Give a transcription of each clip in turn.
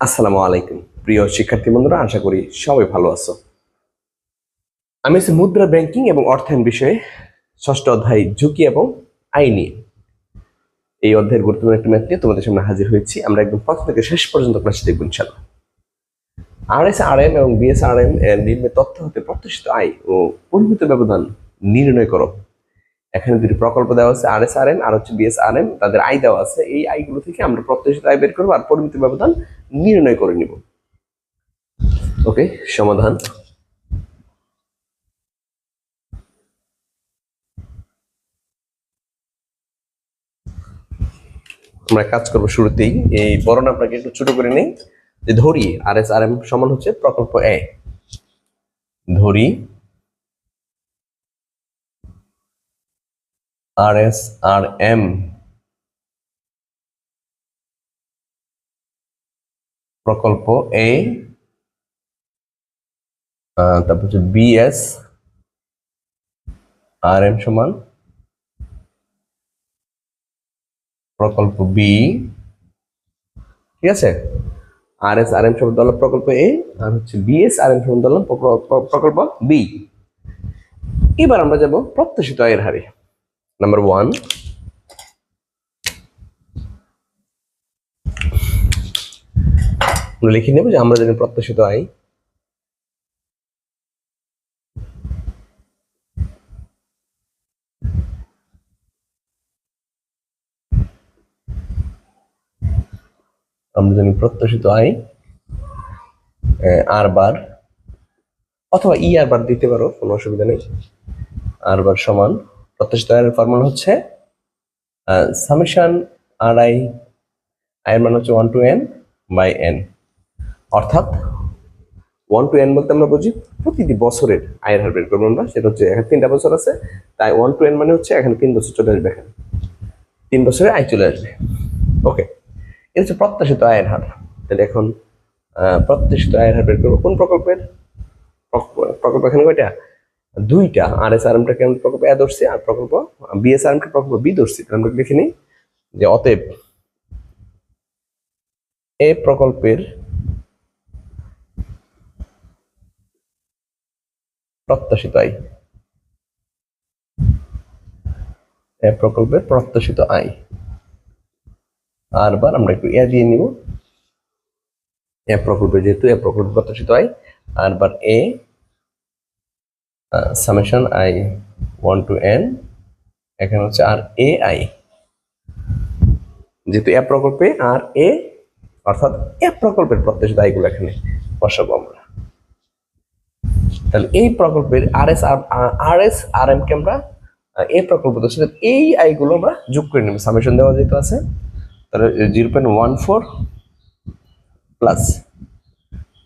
আসসালামু আলাইকুম। প্রিয় শিক্ষার্থী বন্ধুরা, আশা করি সবাই ভালো আছো। আমি আছি মুদ্রা ব্যাংকিং এবং অর্থায়ন বিষয়ে ষষ্ঠ অধ্যায় ঝুঁকি এবং আইনি এই অধ্যায়ের গুরুত্বপূর্ণ একটি ম্যাথ নিয়ে তোমাদের সামনে হাজির হয়েছি। আমরা একদম প্রথম থেকে শেষ পর্যন্ত ক্লাস দেখব ইনশাল্লাহ আর এস আর এম এবং বিএস আর এম এর নির্মিত তথ্য হতে প্রত্যাশিত আয় ও পরিমিত ব্যবধান নির্ণয় করো। এখানে দুটি প্রকল্প দেওয়া আছে আর এস আর এম আর হচ্ছে বিএস আর এম তাদের আয় দেওয়া আছে। এই আয়গুলো থেকে আমরা প্রত্যাশিত আয় বের করব আর পরিমিত ব্যবধান নির্ণয় করে নিব। ওকে, সমাধান। আমরা কাজ করব শুরুতেই। এই বড় আপনাকে একটু ছোট করে নেই। যে ধরি আর এস আর এম সমান হচ্ছে প্রকল্প এ। ধরি আর আর এম প্রকল্প এ তারপর হচ্ছে বিএস আর এম সমান প্রকল্প বি ঠিক আছে? আর এস আর এম সমান ধরলাম প্রকল্প এ আর হচ্ছে বিএস আর এম সমান ধরলাম প্রকল্প বি এবার আমরা যাব প্রত্যাশিত আয়ের হারে। নাম্বার ওয়ান লিখে নেব যে আমরা জানি প্রত্যাশিত আয় আমরা জানি প্রত্যাশিত আয় আর বার। অথবা ই আর বার দিতে পারো, কোনো অসুবিধা নেই। আর বার সমান। প্রত্যাশিত আয়ের ফর্মুলা হচ্ছে সামেশন আর আই আয়ের মান হচ্ছে one to N by N অর্থাৎ ওয়ান টু এন বলতে আমরা বুঝি প্রতিটি বছরের আয়ের হার বের করব আমরা, সেটা হচ্ছে এখানে তিনটা বছর আছে, তাই ওয়ান টু এন মানে হচ্ছে এখানে তিন বছর চলে আসবে এখানে। তিন বছরে আয় চলে আসবে। ওকে এটা হচ্ছে প্রত্যাশিত আয়ের হার। তাহলে এখন প্রত্যাশিত আয়ের হার বের করব কোন প্রকল্পের? প্রক- প্রকল্প এখানে কয়টা? দুইটা আর এস আর এমটা কেমন প্রকল্প এ ধরছি আর প্রকল্প বিএস আর এমটা প্রকল্প বি ধরছি। আমরা লিখে নিই যে অতএব এ প্রকল্পের প্রত্যাশিত আয়। এ প্রকল্পের প্রত্যাশিত আয়। আর বার আমরা একটু এ দিয়ে নিব। এ প্রকল্পে যেহেতু এ প্রকল্প প্রত্যাশিত আয় R bar A summation I one to N এখানে হচ্ছে আর এ আই যেহেতু এ প্রকল্পে, আর এ অর্থাৎ এ প্রকল্পের প্রত্যাশিত আয়গুলো এখানে বসাবো আমরা। তাহলে এই প্রকল্পের R S R S R M কে আমরা এই প্রকল্পের সাথে এই আয়গুলো আমরা যোগ করে নেব। সামেশন দেওয়া যেহেতু আছে, তাহলে zero point one four plus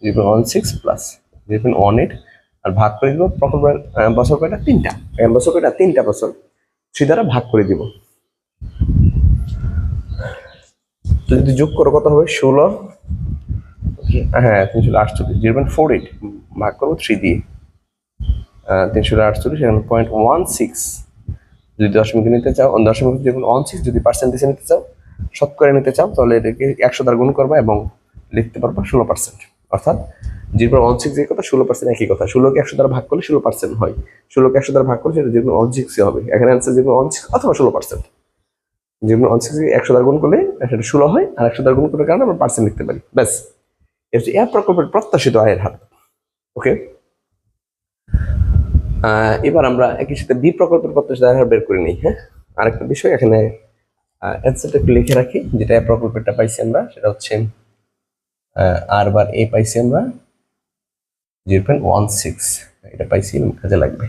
zero point one six plus zero point one eight আর ভাগ করে দিব প্রকল্পের আহ, বছর কয়টা? তিনটা। বছর কয়টা? তিনটা বছর। থ্রি দ্বারা ভাগ করে দিব। তো যদি যোগ করো কত হবে? ষোলো। হ্যাঁ তিনশো আটচল্লিশ। জিরো পয়েন্ট ফোর এইট ভাগ করব থ্রি দিয়ে। তিনশো আটচল্লিশ এখানে পয়েন্ট ওয়ান সিক্স যদি দশমিক নিতে চাও দশমিক যখন ওয়ান সিক্স যদি পার্সেন্টেজে নিতে চাও শতকরা নিতে চাও তাহলে এটাকে একশো দ্বারা গুণ করবা এবং লিখতে পারবা ষোলো পার্সেন্ট অর্থাৎ জিরো পয়েন্ট ওয়ান সিক্স যে কথা, ষোলো পার্সেন্ট একই কথা। ষোলোকে একশো দ্বারা ভাগ করলে ষোলো পার্সেন্ট হয়। ষোলোকে একশো দ্বারা ভাগ করলে সেটা জিরো ওয়ান সিক্সই হবে। এখানে অ্যান্সার জিরো ওয়ান সিক্স অথবা ষোলো পার্সেন্ট জিরো ওয়ান সিক্স একশো দ্বারা গুণ করলে সেটা ষোলো হয়, আর একশো দ্বারা গুণ করার কারণে আমরা পার্সেন্ট লিখতে পারি। ব্যাস। এটা হচ্ছে এর প্রকল্পের প্রত্যাশিত আয়ের হার। ওকে এবার আমরা একই সাথে বি প্রকল্পের প্রত্যাশিত আয়ের হার বের করে নিই হ্যাঁ? আরেকটা বিষয়, এখানে অ্যান্সারটা একটু লিখে রাখি। যেটা প্রকল্পেরটা পাইছি আমরা, সেটা হচ্ছে আর বার এ পাইছি আমরা। এটা পাইছি, কাজে লাগবে।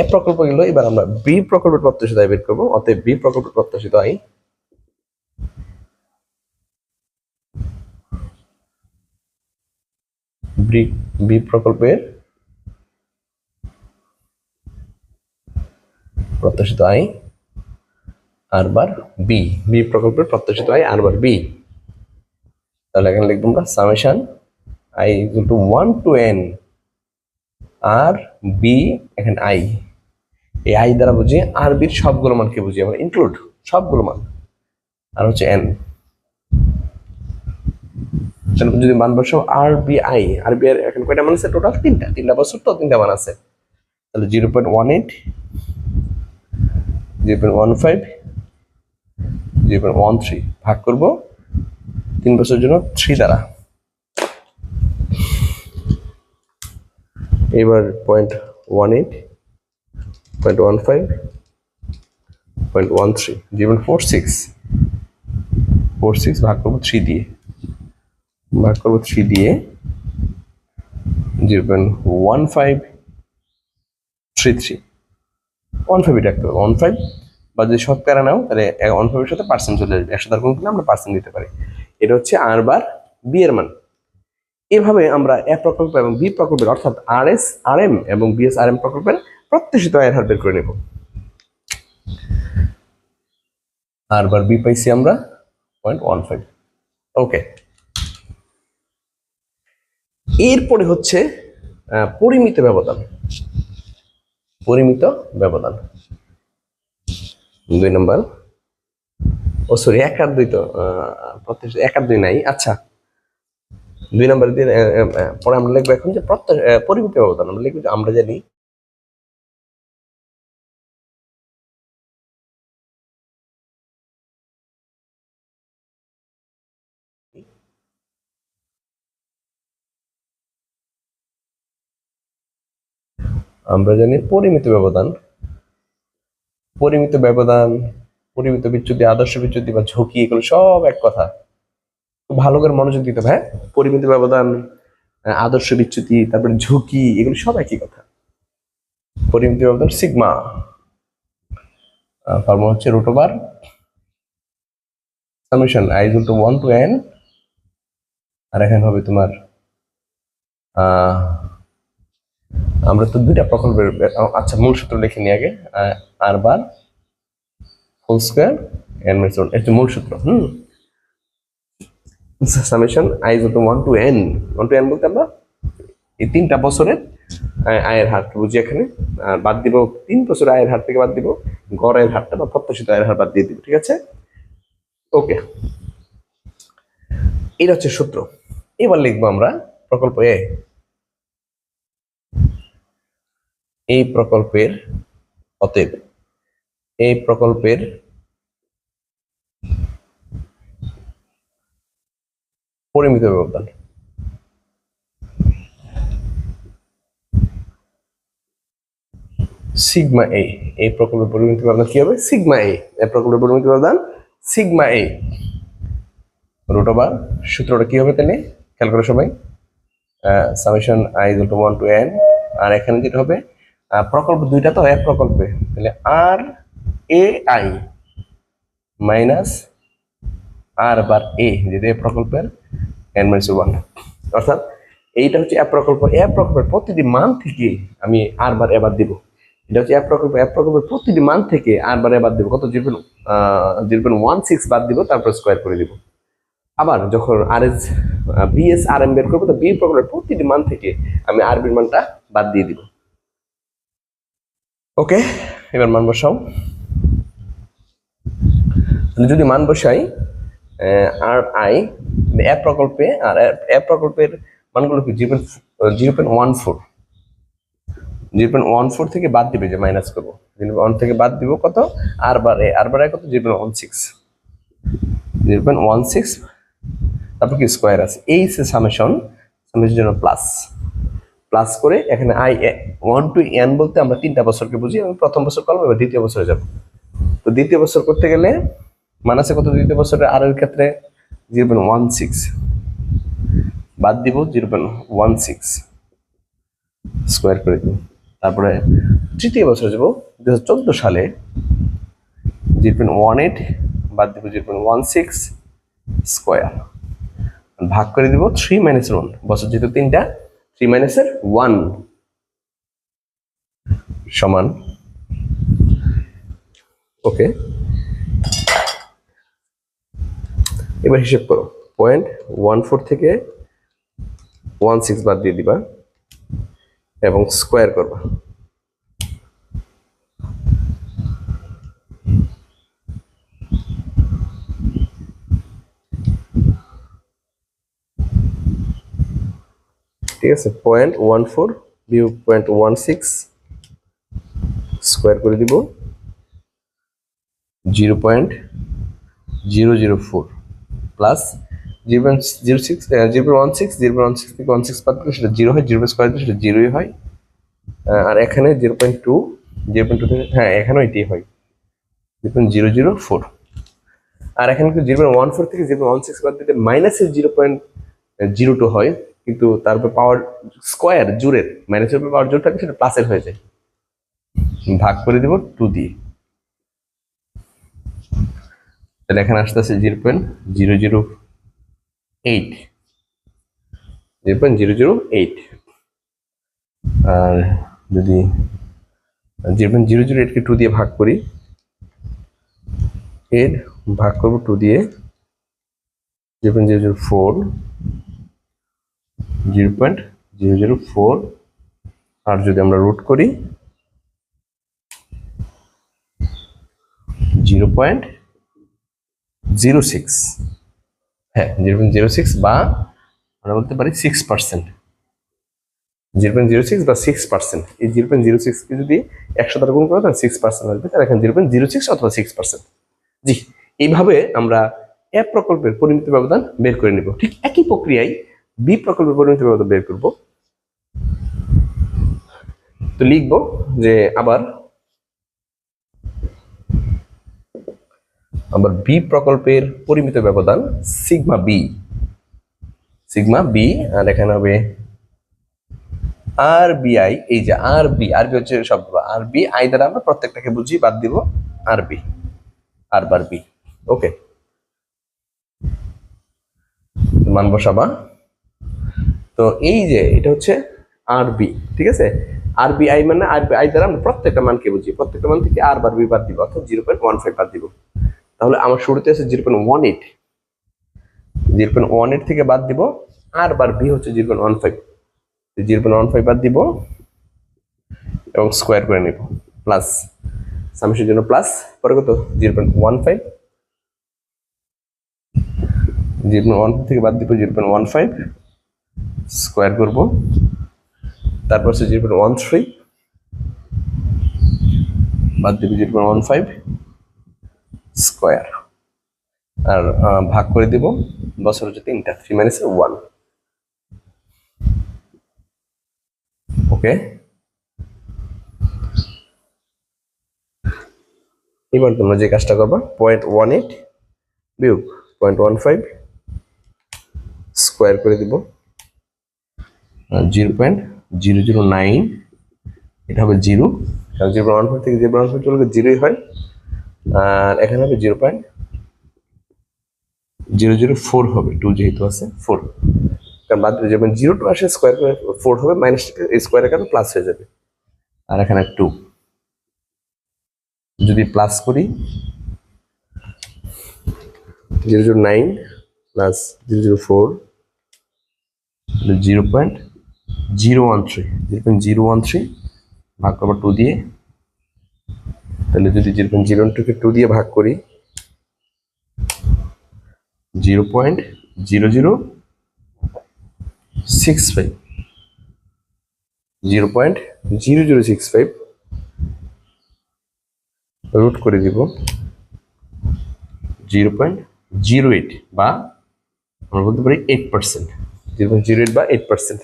এ প্রকল্প গেল এবার আমরা বি প্রকল্পের প্রত্যাশিত আয় বের করব। অতএব বি প্রকল্পের প্রত্যাশিত আয় বি প্রকল্পের প্রত্যাশিত আয় আর বার বি। বি প্রকল্পের প্রত্যাশিত আয় আর বার বি। তাহলে এখানে লিখব আমরা summation I equal to one to N R B এখানে আই এই আই দ্বারা বুঝি আর বির সবগুলো মানকে বুঝি আমরা ইনক্লুড সবগুলো মান। আর হচ্ছে এন যদি মান বসাও R B I R B I এখন কয়টা মান আছে? টোটাল তিনটা। তিনটা বছর তো তিনটা মান আছে। তাহলে zero point one eight zero point one five zero point one three ভাগ করব তিন বছরের জন্য থ্রি দ্বারা। এবার point one eight point one five point one three zero four six four six ভাগ করব থ্রি দিয়ে, ভাগ করব থ্রি দিয়ে point one five three three one five রাখতে হবে ওয়ান ফাইভ বা যদি শতকরা নাও, তাহলে ওয়ান ফাইভের সাথে পার্সেন্ট চলে আসবে, একশো তার করলে আমরা পার্সেন্ট দিতে পারি। এটা হচ্ছে আর বার বি এর মান। এভাবে আমরা এ প্রকল্প এবং বি প্রকল্পের অর্থাৎ আর এস আর এম এবং বিএস আর এম প্রকল্পের প্রত্যাশিত আয়ের হার বের করে নেব। আর বার বি পাইছি আমরা পয়েন্ট ওয়ান ফাইভ ওকে এরপরে হচ্ছে পরিমিত ব্যবধান। পরিমিত ব্যবধান। দুই নম্বর। ও সরি এক আর দুই তো প্রত্যেক এক আর দুই নাই। আচ্ছা। দুই নম্বর আহ, পরে আমরা লিখব এখন যে প্রত্যেক পরিমিত ব্যবধান। আমরা লিখব আমরা জানি আমরা জানি পরিমিত ব্যবধান। পরিমিত ব্যবধান পরিমিত বিচ্যুতি আদর্শ বিচ্যুতি বা ঝুঁকি এগুলো সব এক কথা। ভালো করে মনোযোগ দিতে হবে হ্যাঁ? পরিমিত, ব্যবধান আদর্শ বিচ্যুতি, তারপরে ঝুঁকি, এগুলো সব একই কথা। পরিমিত, ব্যবধান, সিগমা। ফর্মুলা হচ্ছে root over summation I equal to one to N R এখানে হবে তোমার আমরা তো দুইটা প্রকল্পের আচ্ছা মূল সূত্র লিখে নিই আগে R bar whole square N one এটা মূল সূত্র, হুম? Summation I is one to N one to N বলতে আমরা এই তিনটা বছরের আয়ের হারকে বুঝি এখানে। আর বাদ দিব তিন বছর আয়ের হার থেকে বাদ দিব গড়ের হারটা বা প্রত্যাশিত আয়ের হার বাদ দিয়ে দিব, ঠিক আছে? ওকে এটা হচ্ছে সূত্র। এবার লিখব আমরা প্রকল্প এ এই প্রকল্পের অতএব এই প্রকল্পের পরিমিত ব্যবধান। সিগমা এ এই প্রকল্পের পরিমিত ব্যবধান কি হবে? সিগমা এ এই প্রকল্পের পরিমিত ব্যবধান সিগমা এ। রুট ওভার সূত্রটা কি হবে তাহলে? খেয়াল করো সবাই। Summation I is to one to N R এখানে যেটা হবে? প্রকল্প দুইটা তো, এক প্রকল্পে। তাহলে আর A I minus R bar এ এ প্রকল্পের এন মাইনাস ওয়ান অর্থাৎ এইটা হচ্ছে এক প্রকল্প। এক প্রকল্পের প্রতিটি মান থেকে আমি আর বার এবার দিব। এটা হচ্ছে এক প্রকল্প। এক প্রকল্পের প্রতিটি মান থেকে আর বার এবার দিব। কত? Zero zero point one six বাদ দিব, তারপর স্কোয়ার করে দিব। আবার যখন R S BS R M বের করব, তো বি প্রকল্পের প্রতিটি মান থেকে আমি আর বির মানটা বাদ দিয়ে দিব। ওকে, এবার মান বসাও। যদি মান বসাই আর আই অ্যাপ প্রকল্পে আর অ্যাপ প্রকল্পের মানগুলো কি? Zero zero point one four. Zero point one four থেকে বাদ দিবে যে মাইনাস করব। জিরো ওয়ান থেকে বাদ দিব কত? আর বারে আর বারে কত? Zero point one six. Zero point one six, তারপর কি? স্কোয়ার আছে। এই সামেশন সামেশন জন্য প্লাস প্লাস করে এখানে আই ওয়ান টু এন বলতে আমরা তিনটা বছরকে বুঝি। আমি প্রথম বছর করব এবার দ্বিতীয় বছরে যাব। তো দ্বিতীয় বছর করতে গেলে মানাসে কত? দ্বিতীয় বছরের আর এর ক্ষেত্রে জিরো পয়েন্ট ওয়ান সিক্স। বাদ দিব zero point one six square করে দিব তারপরে তৃতীয় বছরে যাব দু হাজার চোদ্দ সালে। জিরো পয়েন্ট ওয়ান এইট বাদ দিব zero point one six square. ভাগ করে দিব থ্রি মাইনাসের ওয়ান। বছর যেহেতু তিনটা, থ্রি মাইনাসের ওয়ান সমান। ওকে। এবার হিসেব করো। পয়েন্ট ওয়ান ফোর থেকে ওয়ান সিক্স বাদ দিয়ে দিবা এবং স্কোয়ার করবা। ঠিক আছে? পয়েন্ট ওয়ান ফোর বিয়োগ পয়েন্ট ওয়ান সিক্স স্কোয়ার করে দিব। Zero point zero zero four plus zero zero six zero one six, zero one six দিলে সেটা জিরো হয়, জিরো স্কোয়ার দিলে সেটা জিরোই হয়। আর এখানে zero point two, zero point two থেকে হ্যাঁ এখানেও এটি হয়। Zero point zero zero four. আর এখানে কিন্তু জিরো পয়েন্ট ওয়ান ফোর থেকে জিরো ওয়ান সিক্স বাদ দিতে মাইনাসের জিরো পয়েন্ট জিরো টু হয়, কিন্তু তারপর পাওয়ার স্কোয়ার জুড়ের মাইনাসের পাওয়ার জোর থাকে সেটা প্লাসের হয়ে যায়। ভাগ করে দেব টু দিয়ে। তাহলে এখানে আসতেছে zero point zero zero eight. Zero point zero zero eight. আর যদি জিরো পয়েন্ট জিরো জিরো এইটকে টু দিয়ে ভাগ করি, এর ভাগ করব টু দিয়ে zero point zero zero four, zero point zero zero four. আর যদি আমরা রুট করি, জিরো পয়েন্ট জিরো সিক্স হ্যাঁ জিরো পয়েন্ট জিরো সিক্স বা আমরা বলতে পারি six percent zero point zero six বা সিক্স পার্সেন্ট এই জিরো পয়েন্ট জিরো সিক্সকে যদি একশো দ্বারা গুণ করে, তাহলে সিক্স পার্সেন্ট আসবে। তাহলে এখানে জিরো পয়েন্ট জিরো সিক্স অথবা সিক্স পার্সেন্ট জি, এইভাবে আমরা এ প্রকল্পের পরিমিত ব্যবধান বের করে নিব। ঠিক একই প্রক্রিয়ায় বি প্রকল্পের পরিমিত ব্যবধান বের করব। তো লিখব যে আবার আবার বি প্রকল্পের পরিমিত ব্যবধান সিগমা বি। সিগমা বি, আর এখানে হবে আর বিআই এই যে আর বি আর বি হচ্ছে সবগুলো আর বি, আই দ্বারা আমরা প্রত্যেকটাকে বুঝি, বাদ দিব আর বি, আর বার বি। ওকে। মান বসাবা। তো এই যে, এটা হচ্ছে আর বি, ঠিক আছে? আর বি আই মানে আর বি আই দ্বারা আমরা প্রত্যেকটা মানকে বুঝি। প্রত্যেকটা মান থেকে আর বার বি বাদ দিব, অর্থাৎ জিরো পয়েন্ট ওয়ান ফাইভ বাদ দিব। তাহলে আমার শুরুতে আছে zero point one eight zero point one eight থেকে বাদ দিব, আর বার বি হচ্ছে zero point one five zero point one five বাদ দিব এবং স্কোয়ার করে নিব প্লাস সামেশের জন্য প্লাস পরে কত? Zero point one five zero point one থেকে বাদ দিব zero point one five square করব, তারপর হচ্ছে জিরো পয়েন্ট ওয়ান থ্রি বাদ দিব zero point one five square. আর ভাগ করে দিব বছর হচ্ছে তিনটা থ্রি মাইনাস ওয়ান ওকে এবার তোমরা যে কাজটা করবা পয়েন্ট ওয়ান এইট বিয়োগ পয়েন্ট ওয়ান ফাইভ স্কোয়ার করে দিব। Zero point zero zero nine এটা হবে জিরো কারণ জিরো ওয়ান ফাইভ থেকে জিরো ওয়ান ফাইভ চলে জিরোই হয়। আর এখানে হবে zero point zero zero four হবে টু যেহেতু আছে ফোর কারণ বাদ যখন জিরো টু আসে স্কোয়ার করে ফোর হবে মাইনাস স্কোয়ারের কারণে প্লাস হয়ে যাবে। আর এখানে টু যদি প্লাস করি, zero zero nine plus zero zero four zero point zero one three zero point zero one three ভাগ করব টু দিয়ে তাহলে যদি জিরো জিরো টুকে টু দিয়ে ভাগ করি, zero point zero zero six five zero point zero zero six five root করে দিব জিরো পয়েন্ট জিরো এইট বা আমরা বলতে পারি eight percent zero point zero eight বা eight percent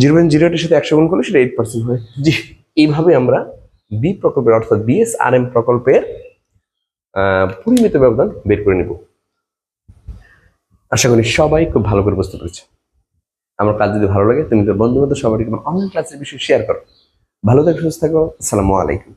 zero point zero এইটের সাথে একশো গুণ করলে সেটা এইট পার্সেন্ট হয়। জি, এইভাবে আমরা বি প্রকল্পের, অর্থাৎ বিএসআরএম প্রকল্পের পরিমিত ব্যবধান বের করে নেব। আশা করি সবাই খুব ভালো করে বুঝতে পেরেছে। আমার কাজ যদি ভালো লাগে, তুমি তো বন্ধু বান্ধব সবাইকে অনলাইন ক্লাসের বিষয়ে শেয়ার করো। ভালো থাকো, সুস্থ থাকো, আসসালামু আলাইকুম।